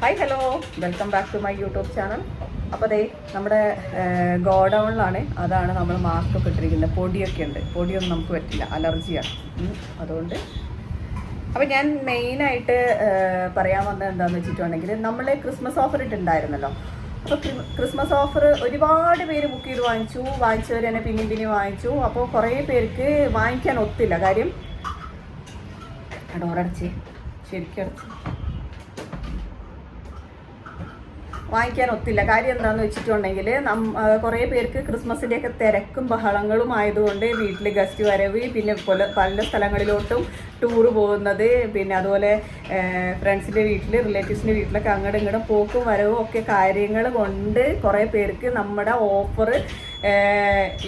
Hi hello welcome back to my YouTube channel അപ്പോൾ ദേ നമ്മുടെ ഗോഡൗണിലാണ്. അതാണ് നമ്മൾ മാസ്ക് ഒക്കെ ഇട്ടിരിക്കുന്നത്. പൊടിയൊക്കെ ഉണ്ട്. പൊടിയൊന്നും നമുക്ക് പറ്റില്ല. അലർജിയാണ്. അതുകൊണ്ട്. അപ്പോൾ ഞാൻ മെയിനായിട്ട് പറയാൻ വന്നത് എന്താണെന്ന് വെച്ചിട്ടുണ്ടെങ്കിൽ നമ്മൾ ക്രിസ്മസ് ഓഫർ ഇട്ടുണ്ടായിരുന്നല്ലോ അപ്പോൾ ക്രിസ്മസ് ഓഫർ ഒരുപാട് പേര് ബുക്ക് ചെയ്ത് വാങ്ങിച്ചു. വാങ്ങിച്ചവർ തന്നെ പിന്നെയും പിന്നെയും വാങ്ങിച്ചു. അപ്പോൾ കുറേ പേർക്ക് വാങ്ങിക്കാൻ ഒത്തില്ല. കാര്യം ഡോറടച്ച് ശരിക്കും അടച്ച് വാങ്ങിക്കാൻ ഒത്തില്ല. കാര്യം എന്താണെന്ന് വെച്ചിട്ടുണ്ടെങ്കിൽ നം കുറേ പേർക്ക് ക്രിസ്മസിന്റെയൊക്കെ തിരക്കും ബഹളങ്ങളും ആയതുകൊണ്ട് വീട്ടിൽ ഗസ്റ്റ് വരവ് പിന്നെ പല പല സ്ഥലങ്ങളിലോട്ടും ടൂറ് പോകുന്നത് പിന്നെ അതുപോലെ ഫ്രണ്ട്സിന്റെ വീട്ടിൽ റിലേറ്റീവ്സിന്റെ വീട്ടിലൊക്കെ അങ്ങോട്ടും ഇങ്ങോട്ടും പോക്കും വരവും ഒക്കെ കാര്യങ്ങൾ കൊണ്ട് കുറേ പേർക്ക് നമ്മുടെ ഓഫർ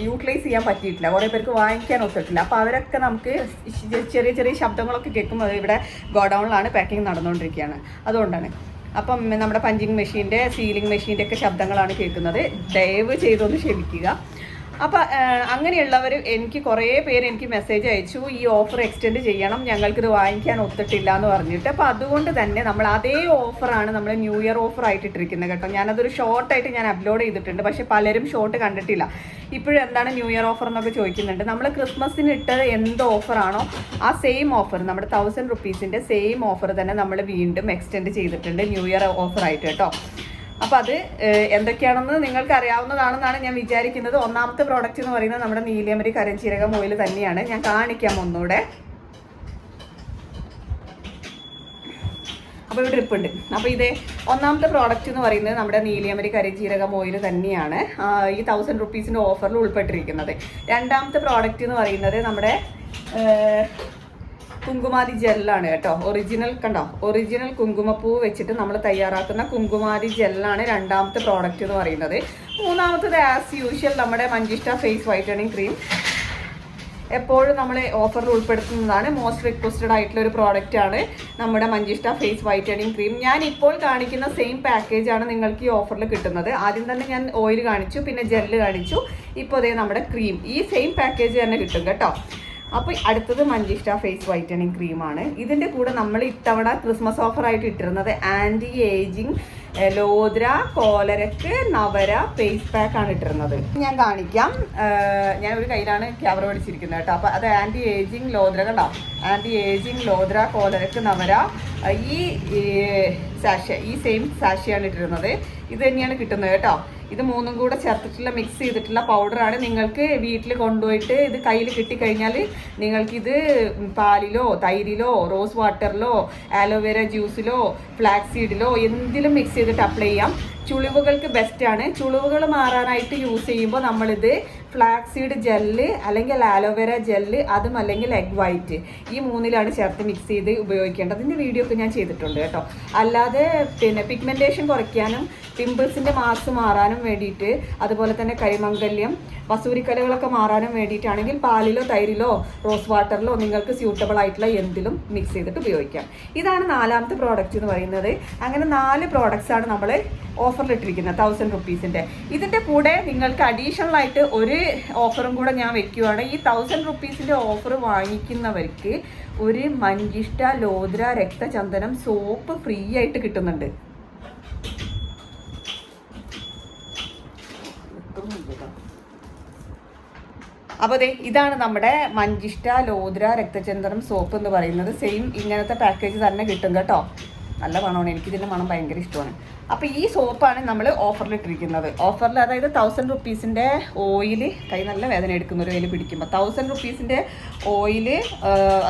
യൂട്ടിലൈസ് ചെയ്യാൻ പറ്റിയിട്ടില്ല. കുറേ പേർക്ക് വാങ്ങിക്കാൻ ഒത്തിട്ടില്ല. അപ്പോൾ അവരൊക്കെ നമുക്ക് ചെറിയ ചെറിയ ശബ്ദങ്ങളൊക്കെ കേൾക്കുമ്പോൾ ഇവിടെ ഗോഡൗണിലാണ് പാക്കിംഗ് നടന്നുകൊണ്ടിരിക്കുകയാണ് അതുകൊണ്ടാണ്. അപ്പം നമ്മുടെ പഞ്ചിങ് മെഷീന്റെ സീലിംഗ് മെഷീന്റെ ഒക്കെ ശബ്ദങ്ങളാണ് കേൾക്കുന്നത്. ദയവ് ചെയ്തൊന്ന് ക്ഷമിക്കുക. അപ്പം അങ്ങനെയുള്ളവർ എനിക്ക് കുറേ പേര് എനിക്ക് മെസ്സേജ് അയച്ചു ഈ ഓഫർ എക്സ്റ്റെൻഡ് ചെയ്യണം ഞങ്ങൾക്കിത് വാങ്ങിക്കാൻ ഒത്തിട്ടില്ല എന്ന് പറഞ്ഞിട്ട്. അപ്പോൾ അതുകൊണ്ട് തന്നെ നമ്മൾ അതേ ഓഫറാണ് നമ്മൾ ന്യൂ ഇയർ ഓഫർ ആയിട്ട് ഇട്ടിരിക്കുന്നത് കേട്ടോ. ഞാനതൊരു ഷോർട്ടായിട്ട് ഞാൻ അപ്ലോഡ് ചെയ്തിട്ടുണ്ട് പക്ഷേ പലരും ഷോർട്ട് കണ്ടിട്ടില്ല. ഇപ്പോഴും എന്താണ് ന്യൂ ഇയർ ഓഫർ എന്നൊക്കെ ചോദിക്കുന്നുണ്ട്. നമ്മൾ ക്രിസ്മസിന് ഇട്ടത് എന്ത് ഓഫറാണോ ആ സെയിം ഓഫർ നമ്മുടെ തൗസൻഡ് റുപ്പീസിന്റെ സെയിം ഓഫർ തന്നെ നമ്മൾ വീണ്ടും എക്സ്റ്റെൻഡ് ചെയ്തിട്ടുണ്ട് ന്യൂ ഇയർ ഓഫർ ആയിട്ട് കേട്ടോ. അപ്പോൾ അത് എന്തൊക്കെയാണെന്ന് നിങ്ങൾക്ക് അറിയാവുന്നതാണെന്നാണ് ഞാൻ വിചാരിക്കുന്നത്. ഒന്നാമത്തെ പ്രോഡക്റ്റ് എന്ന് പറയുന്നത് നമ്മുടെ നീലിയമരി കരഞ്ചീരകം ഓയിൽ തന്നെയാണ്. ഞാൻ കാണിക്കാം ഒന്നുകൂടെ. അപ്പോൾ ഇവിടെ ഇരിപ്പുണ്ട്. അപ്പോൾ ഇത് ഒന്നാമത്തെ പ്രോഡക്റ്റ് എന്ന് പറയുന്നത് നമ്മുടെ നീലിയമരി കരിജീരകം ഓയിൽ തന്നെയാണ്. ഈ തൗസൻഡ് റുപ്പീസിന്റെ ഓഫറിൽ ഉൾപ്പെട്ടിരിക്കുന്നത്. രണ്ടാമത്തെ പ്രോഡക്റ്റ് എന്ന് പറയുന്നത് നമ്മുടെ കുങ്കുമാതി ജെല്ലാണ് കേട്ടോ. ഒറിജിനൽ കണ്ടോ? ഒറിജിനൽ കുങ്കുമപ്പൂ വെച്ചിട്ട് നമ്മൾ തയ്യാറാക്കുന്ന കുങ്കുമാരി ജെല്ലാണ് രണ്ടാമത്തെ പ്രോഡക്റ്റ് എന്ന് പറയുന്നത്. മൂന്നാമത്തത് ആസ് യൂഷ്വൽ നമ്മുടെ മഞ്ചിഷ്ട ഫേസ് വൈറ്റണിങ് ക്രീം എപ്പോഴും നമ്മൾ ഓഫറിൽ ഉൾപ്പെടുത്തുന്നതാണ്. മോസ്റ്റ് റിക്വസ്റ്റഡ് ആയിട്ടുള്ള ഒരു പ്രോഡക്റ്റ് ആണ് നമ്മുടെ മഞ്ചിഷ്ട ഫേസ് വൈറ്റനിങ് ക്രീം ഞാൻ ഇപ്പോൾ കാണിക്കുന്ന സെയിം പാക്കേജ് ആണ് നിങ്ങൾക്ക് ഈ ഓഫറിൽ കിട്ടുന്നത്. ആദ്യം തന്നെ ഞാൻ ഓയിൽ കാണിച്ചു പിന്നെ ജെല്ല് കാണിച്ചു. ഇപ്പോൾ അതേ നമ്മുടെ ക്രീം ഈ സെയിം പാക്കേജ് തന്നെ കിട്ടും കേട്ടോ. അപ്പോൾ അടുത്തത് മഞ്ചിഷ്ട ഫേസ് വൈറ്റനിങ് ക്രീമാണ് ഇതിന്റെ കൂടെ നമ്മൾ ഇത്തവണ ക്രിസ്മസ് ഓഫർ ആയിട്ട് ഇട്ടിരുന്നത് ആന്റി ഏജിങ് ലോദ്ര കോലരക്ക് നവര ഫേസ് പാക്ക് ആണ് ഇട്ടിരുന്നത്. ഞാൻ കാണിക്കാം. ഞാൻ ഒരു കയ്യിലാണ് ക്യാമറ പിടിച്ചിരിക്കുന്നത് കേട്ടോ. അപ്പോൾ അത് ആന്റി ഏജിങ് ലോദ്ര കണ്ടോ? ആന്റി ഏജിങ് ലോദ്ര കോലരക്ക് നവര ഈ സാഷ ഈ സെയിം സാഷയാണ് ഇട്ടിരുന്നത്. ഇത് തന്നെയാണ് കിട്ടുന്നത് കേട്ടോ. ഇത് മൂന്നും കൂടെ ചേർത്തിട്ടുള്ള മിക്സ് ചെയ്തിട്ടുള്ള പൗഡറാണ് നിങ്ങൾക്ക് വീട്ടിൽ കൊണ്ടുപോയിട്ട് ഇത് കയ്യിൽ കിട്ടിക്കഴിഞ്ഞാൽ നിങ്ങൾക്കിത് പാലിലോ തൈരിലോ റോസ് വാട്ടറിലോ ആലോവേര ജ്യൂസിലോ ഫ്ലാക്സ് സീഡിലോ എന്തിലും മിക്സ് ചെയ്തിട്ട് അപ്ലൈ ചെയ്യാം. ചുളിവുകൾക്ക് ബെസ്റ്റാണ് ചുളിവുകൾ മാറാനായിട്ട് യൂസ് ചെയ്യുമ്പോൾ നമ്മളിത് ഫ്ലാക്സ് സീഡ് ജെല്ല് അല്ലെങ്കിൽ ആലോവേര ജെല്ല് അതും അല്ലെങ്കിൽ എഗ് വൈറ്റ് ഈ മൂന്നിലാണ് ചേർത്ത് മിക്സ് ചെയ്ത് ഉപയോഗിക്കേണ്ടത്. അതിന്റെ വീഡിയോ ഒക്കെ ഞാൻ ചെയ്തിട്ടുണ്ട് കേട്ടോ. അല്ലാതെ പിന്നെ പിഗ്മെന്റേഷൻ കുറയ്ക്കാനും പിമ്പിൾസിന്റെ മാർക്സ് മാറാനും വേണ്ടിയിട്ട് അതുപോലെ തന്നെ കരിമംഗല്യം വസൂരിക്കലകളൊക്കെ മാറാനും വേണ്ടിയിട്ടാണെങ്കിൽ പാലിലോ തൈരിലോ റോസ് വാട്ടറിലോ നിങ്ങൾക്ക് സ്യൂട്ടബിൾ ആയിട്ടുള്ള എന്തിലും മിക്സ് ചെയ്തിട്ട് ഉപയോഗിക്കാം. ഇതാണ് നാലാമത്തെ പ്രോഡക്റ്റ് എന്ന് പറയുന്നത്. അങ്ങനെ നാല് പ്രോഡക്റ്റ്സാണ് നമ്മൾ ഓഫറിലിട്ടിരിക്കുന്നത് തൗസൻഡ് റുപ്പീസിന്റെ ഇതിന്റെ കൂടെ നിങ്ങൾക്ക് അഡീഷണൽ ആയിട്ട് ഒരു ഓഫറും കൂടെ ഞാൻ വെക്കുവാണ്. ഈ തൗസൻഡ് റുപ്പീസിന്റെ ഓഫർ വാങ്ങിക്കുന്നവർക്ക് ഒരു മഞ്ചിഷ്ട ലോദ്ര രക്തചന്ദനം സോപ്പ് ഫ്രീ ആയിട്ട് കിട്ടുന്നുണ്ട്. അപ്പോൾ അതെ ഇതാണ് നമ്മുടെ മഞ്ചിഷ്ട ലോദ്ര രക്തചന്ദനം സോപ്പ് എന്ന് പറയുന്നത്. സെയിം ഇങ്ങനത്തെ പാക്കേജ് തന്നെ കിട്ടും കേട്ടോ. നല്ല മണമാണ്. എനിക്ക് എനിക്കിതിന്റെ മണം ഭയങ്കര ഇഷ്ടമാണ്. അപ്പോൾ ഈ സോപ്പാണ് നമ്മൾ ഓഫറിൽ ഇട്ടിരിക്കുന്നത്. ഓഫറിൽ അതായത് തൗസൻഡ് റുപ്പീസിന്റെ ഓയിൽ കൈ നല്ല വേദന എടുക്കുന്ന ഒരു കയ്യിൽ പിടിക്കുമ്പോൾ തൗസൻഡ് റുപ്പീസിന്റെ ഓയിൽ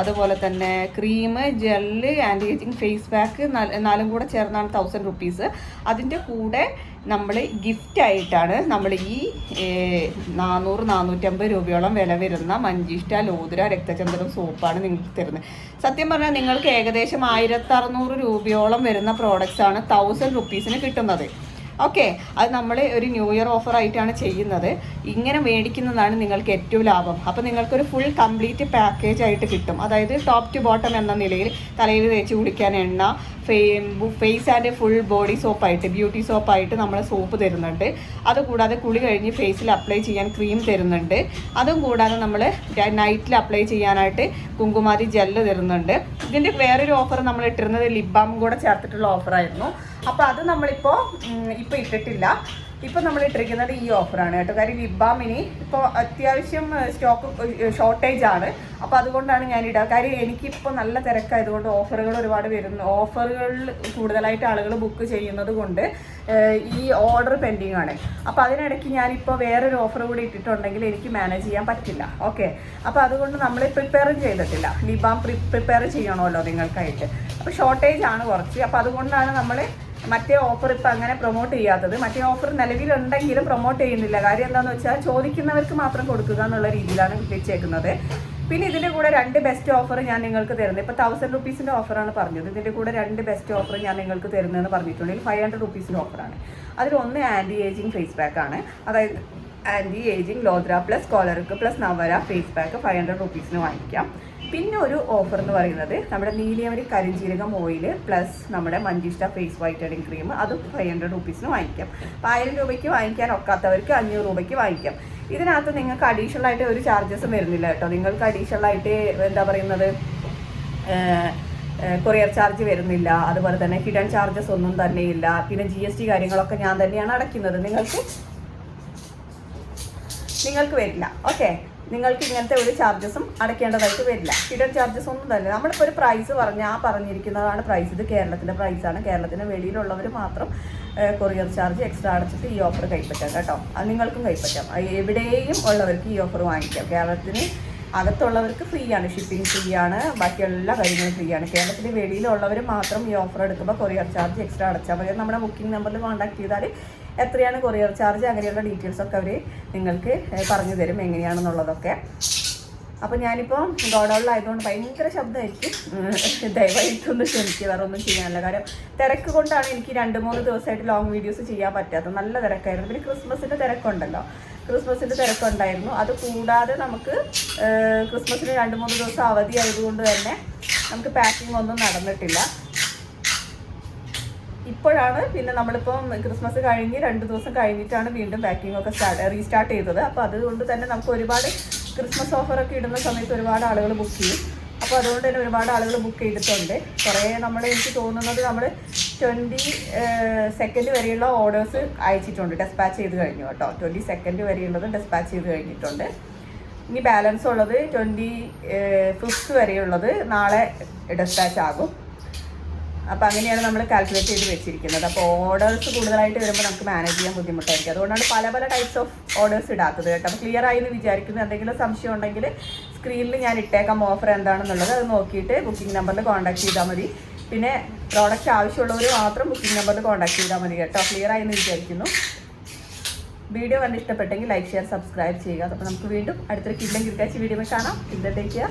അതുപോലെ തന്നെ cream gel anti ageing face pack നാലും കൂടെ ചേർന്നാണ് തൗസൻഡ് റുപ്പീസ് അതിന്റെ കൂടെ നമ്മൾ ഗിഫ്റ്റ് ആയിട്ടാണ് നമ്മൾ ഈ നാനൂറ് നാനൂറ്റമ്പത് രൂപയോളം വില വരുന്ന മഞ്ചിഷ്ട ലോതുര രക്തചന്ദ്രം സോപ്പാണ് നിങ്ങൾക്ക് തരുന്നത്. സത്യം പറഞ്ഞാൽ നിങ്ങൾക്ക് ഏകദേശം ആയിരത്തി രൂപയോളം വരുന്ന പ്രോഡക്റ്റ്സ് ആണ് തൗസൻഡ് റുപ്പീസിന് കിട്ടുന്നത്. ഓക്കെ അത് നമ്മൾ ഒരു ന്യൂ ഇയർ ഓഫർ ആയിട്ടാണ് ചെയ്യുന്നത്. ഇങ്ങനെ മേടിക്കുന്നതാണ് നിങ്ങൾക്ക് ഏറ്റവും ലാഭം. അപ്പോൾ നിങ്ങൾക്കൊരു ഫുൾ കംപ്ലീറ്റ് പാക്കേജ് ആയിട്ട് കിട്ടും. അതായത് ടോപ്പ് ടു ബോട്ടം എന്ന നിലയിൽ തലയിൽ തേച്ച് കുളിക്കാൻ എണ്ണ ഫേസ് ആൻഡ് ഫുൾ ബോഡി സോപ്പായിട്ട് ബ്യൂട്ടി സോപ്പായിട്ട് നമ്മൾ സോപ്പ് തരുന്നുണ്ട്. അതുകൂടാതെ കുളി കഴിഞ്ഞ് ഫേസിൽ അപ്ലൈ ചെയ്യാൻ ക്രീം തരുന്നുണ്ട്. അതും കൂടാതെ നമ്മൾ നൈറ്റിൽ അപ്ലൈ ചെയ്യാനായിട്ട് കുങ്കുമാരി ജെല്ല് തരുന്നുണ്ട്. ഇതിന്റെ വേറൊരു ഓഫർ നമ്മൾ ഇട്ടിരുന്നത് ലിപ് ബാമും കൂടെ ചേർത്തിട്ടുള്ള ഓഫറായിരുന്നു അപ്പോൾ അത് നമ്മളിപ്പോൾ ഇപ്പൊ ഇട്ടിട്ടില്ല. ഇപ്പം നമ്മൾ ഇട്ടിരിക്കുന്നത് ഈ ഓഫറാണ് കേട്ടോ. കാര്യം ലിപ് ബാമിന് ഇപ്പോൾ അത്യാവശ്യം സ്റ്റോക്ക് ഷോർട്ടേജ് ആണ്. അപ്പോൾ അതുകൊണ്ടാണ് ഞാൻ ഇടുക കാര്യം എനിക്കിപ്പോൾ നല്ല തിരക്കായതുകൊണ്ട് ഓഫറുകൾ ഒരുപാട് വരുന്നു. ഓഫറുകളിൽ കൂടുതലായിട്ട് ആളുകൾ ബുക്ക് ചെയ്യുന്നത് കൊണ്ട് ഈ ഓർഡർ പെൻഡിങ് ആണ്. അപ്പോൾ അതിനിടയ്ക്ക് ഞാനിപ്പോൾ വേറൊരു ഓഫർ കൂടി ഇട്ടിട്ടുണ്ടെങ്കിൽ എനിക്ക് മാനേജ് ചെയ്യാൻ പറ്റില്ല. ഓക്കെ അപ്പോൾ അതുകൊണ്ട് നമ്മൾ പ്രിപ്പയറും ചെയ്തിട്ടില്ല. ലിബാം പ്രിപ്പയർ ചെയ്യണമല്ലോ നിങ്ങൾക്കായിട്ട്. അപ്പോൾ ഷോർട്ടേജ് ആണ് കുറച്ച്. അപ്പോൾ അതുകൊണ്ടാണ് നമ്മൾ മറ്റേ ഓഫർ ഇപ്പം അങ്ങനെ പ്രൊമോട്ട് ചെയ്യാത്തത്. മറ്റേ ഓഫർ നിലവിലുണ്ടെങ്കിലും പ്രൊമോട്ട് ചെയ്യുന്നില്ല. കാര്യം എന്താണെന്ന് വെച്ചാൽ ചോദിക്കുന്നവർക്ക് മാത്രം കൊടുക്കുക എന്നുള്ള രീതിയിലാണ് വെച്ചേക്കുന്നത്. പിന്നെ ഇതിന്റെ കൂടെ രണ്ട് ബെസ്റ്റ് ഓഫർ ഞാൻ നിങ്ങൾക്ക് തരുന്നത്. ഇപ്പോൾ തൗസൻഡ് റുപ്പീസിന്റെ ഓഫറാണ് പറഞ്ഞത്. ഇതിന്റെ കൂടെ രണ്ട് ബെസ്റ്റ് ഓഫർ ഞാൻ നിങ്ങൾക്ക് തരുന്നതെന്ന് പറഞ്ഞിട്ടുണ്ടെങ്കിൽ ഫൈവ് ഹൺഡ്രഡ് റുപ്പീസിന്റെ ഓഫറാണ് അതിൽ ആന്റി ഏജിങ് ഫേസ് പാക്കാണ് അതായത് ആന്റി ഏജിങ് ലോദ്ര പ്ലസ് കോളർക്ക് പ്ലസ് നവര ഫേസ് പാക്ക് ഫൈവ് ഹൺഡ്രഡ് റുപ്പീസിന് വാങ്ങിക്കാം. പിന്നെ ഒരു ഓഫർ എന്ന് പറയുന്നത് നമ്മുടെ നീലിയമരി കരിഞ്ചീരകം ഓയിൽ പ്ലസ് നമ്മുടെ മഞ്ചിഷ്ട ഫേസ് വൈറ്റനിങ് ക്രീം അതും ഫൈവ് ഹൺഡ്രഡ് റുപ്പീസിന് വാങ്ങിക്കാം. അപ്പോൾ ആയിരം രൂപയ്ക്ക് വാങ്ങിക്കാൻ ഒക്കാത്തവർക്ക് അഞ്ഞൂറ് രൂപയ്ക്ക് വാങ്ങിക്കാം. ഇതിനകത്ത് നിങ്ങൾക്ക് അഡീഷണൽ ആയിട്ട് ഒരു ചാർജസും വരുന്നില്ല കേട്ടോ. നിങ്ങൾക്ക് അഡീഷണൽ ആയിട്ട് എന്താ പറയുന്നത്? കൊറിയർ ചാർജ് വരുന്നില്ല. അതുപോലെ തന്നെ ഹിഡൻ ചാർജസ് ഒന്നും തന്നെയില്ല പിന്നെ ജി എസ് ടി കാര്യങ്ങളൊക്കെ ഞാൻ തന്നെയാണ് അടയ്ക്കുന്നത്. നിങ്ങൾക്ക് നിങ്ങൾക്ക് വരില്ല. ഓക്കെ നിങ്ങൾക്ക് ഇങ്ങനത്തെ ഒരു ചാർജസും അടയ്ക്കേണ്ടതായിട്ട് വരില്ല. ഹിഡൻ ചാർജസ് ഒന്നും തന്നെ. നമ്മളിപ്പോൾ ഒരു പ്രൈസ് പറഞ്ഞ് ആ പറഞ്ഞിരിക്കുന്നതാണ് പ്രൈസ് ഇത് കേരളത്തിന്റെ പ്രൈസാണ് കേരളത്തിന് വെളിയിലുള്ളവർ മാത്രം കൊറിയർ ചാർജ് എക്സ്ട്രാ അടച്ചിട്ട് ഈ ഓഫർ കൈപ്പറ്റാം കേട്ടോ. അത് നിങ്ങൾക്കും കൈപ്പറ്റാം. എവിടെയും ഉള്ളവർക്ക് ഈ ഓഫർ വാങ്ങിക്കാം. കേരളത്തിന് അകത്തുള്ളവർക്ക് ഫ്രീ ആണ്. ഷിപ്പിംഗ് ഫ്രീ ആണ്. ബാക്കി എല്ലാ കാര്യങ്ങളും ഫ്രീ ആണ്. കേരളത്തിന് വെളിയിലുള്ളവർ മാത്രം ഈ ഓഫർ എടുക്കുമ്പോൾ കൊറിയർ ചാർജ് എക്സ്ട്രാ അടച്ചാൽ മതി. നമ്മുടെ ബുക്കിംഗ് നമ്പറിൽ കോൺടാക്ട് ചെയ്താൽ എത്രയാണ് കൊറിയർ ചാർജ് അങ്ങനെയുള്ള ഡീറ്റെയിൽസ് ഒക്കെ അവർ നിങ്ങൾക്ക് പറഞ്ഞു തരും എങ്ങനെയാണെന്നുള്ളതൊക്കെ. അപ്പോൾ ഞാനിപ്പോൾ ഗോഡൗണിലായതുകൊണ്ട് ഭയങ്കര ശബ്ദമായിരിക്കും. ദയവായിട്ടൊന്ന് ക്ഷമിക്കുക വേറെ ഒന്നും ചെയ്യാനില്ല. കാര്യം തിരക്ക് കൊണ്ടാണ് എനിക്ക് രണ്ട് മൂന്ന് ദിവസമായിട്ട് ലോങ് വീഡിയോസ് ചെയ്യാൻ പറ്റാത്തത്. നല്ല തിരക്കായിരുന്നു. പിന്നെ ക്രിസ്മസിന്റെ തിരക്കുണ്ടല്ലോ. ക്രിസ്മസിന്റെ തിരക്കുണ്ടായിരുന്നു. അത് കൂടാതെ നമുക്ക് ക്രിസ്മസിന് രണ്ട് മൂന്ന് ദിവസം അവധി ആയതുകൊണ്ട് തന്നെ നമുക്ക് പാക്കിംഗ് ഒന്നും നടന്നിട്ടില്ല. ഇപ്പോഴാണ് പിന്നെ നമ്മളിപ്പം ക്രിസ്മസ് കഴിഞ്ഞ് രണ്ട് ദിവസം കഴിഞ്ഞിട്ടാണ് വീണ്ടും പാക്കിംഗ് ഒക്കെ സ്റ്റാർട്ട് റീസ്റ്റാർട്ട് ചെയ്തത്. അപ്പോൾ അതുകൊണ്ട് തന്നെ നമുക്ക് ഒരുപാട് ക്രിസ്മസ് ഓഫറൊക്കെ ഇടുന്ന സമയത്ത് ഒരുപാട് ആളുകൾ ബുക്ക് ചെയ്യും. അപ്പോൾ അതുകൊണ്ട് തന്നെ ഒരുപാട് ആളുകൾ ബുക്ക് ചെയ്തിട്ടുണ്ട്. കുറേ നമ്മൾ എനിക്ക് തോന്നുന്നത് നമ്മൾ ട്വന്റി സെക്കൻഡ് വരെയുള്ള ഓർഡേഴ്സ് അയച്ചിട്ടുണ്ട്. ഡെസ്പാച്ച് ചെയ്ത് കഴിഞ്ഞു കേട്ടോ. ട്വന്റി സെക്കൻഡ് വരെയുള്ളത് ഡെസ്പാച്ച് ചെയ്ത് കഴിഞ്ഞിട്ടുണ്ട്. ഇനി ബാലൻസ് ഉള്ളത് ട്വന്റി ഫിഫ്ത്ത് വരെയുള്ളത് നാളെ ഡെസ്പാച്ച് ആകും. അപ്പോൾ അങ്ങനെയാണ് നമ്മൾ കാൽക്കുലേറ്റ് ചെയ്ത് വെച്ചിരിക്കുന്നത്. അപ്പോൾ ഓർഡേഴ്സ് കൂടുതലായിട്ട് വരുമ്പോൾ നമുക്ക് മാനേജ് ചെയ്യാൻ ബുദ്ധിമുട്ടായിരിക്കും. അതുകൊണ്ടാണ് പല പല ടൈപ്സ് ഓഫ് ഓർഡേഴ്സ് ഇടാത്തത് കേട്ടോ. അപ്പോൾ ക്ലിയർ ആയി എന്ന് വിചാരിക്കുന്നു. എന്തെങ്കിലും സംശയം ഉണ്ടെങ്കിൽ സ്ക്രീനിൽ ഞാൻ ഇട്ടേക്കാം. ഓഫർ എന്താണെന്നുള്ളത് അത് നോക്കിയിട്ട് ബുക്കിംഗ് നമ്പറിൽ കോൺടാക്ട് ചെയ്താൽ മതി. പിന്നെ പ്രോഡക്റ്റ് ആവശ്യമുള്ളവർ മാത്രം ബുക്കിംഗ് നമ്പറിൽ കോൺടാക്ട് ചെയ്താൽ മതി കേട്ടോ. ക്ലിയർ ആയി എന്ന് വിചാരിക്കുന്നു. വീഡിയോ കണ്ട് ഇഷ്ടപ്പെട്ടെങ്കിൽ ലൈക്ക് ഷെയർ സബ്സ്ക്രൈബ് ചെയ്യുക. അപ്പോൾ നമുക്ക് വീണ്ടും അടുത്തൊരു കിഡ്ലം കിട്ടാച്ച വീഡിയോ കാണാം. ഇന്നത്തേക്ക്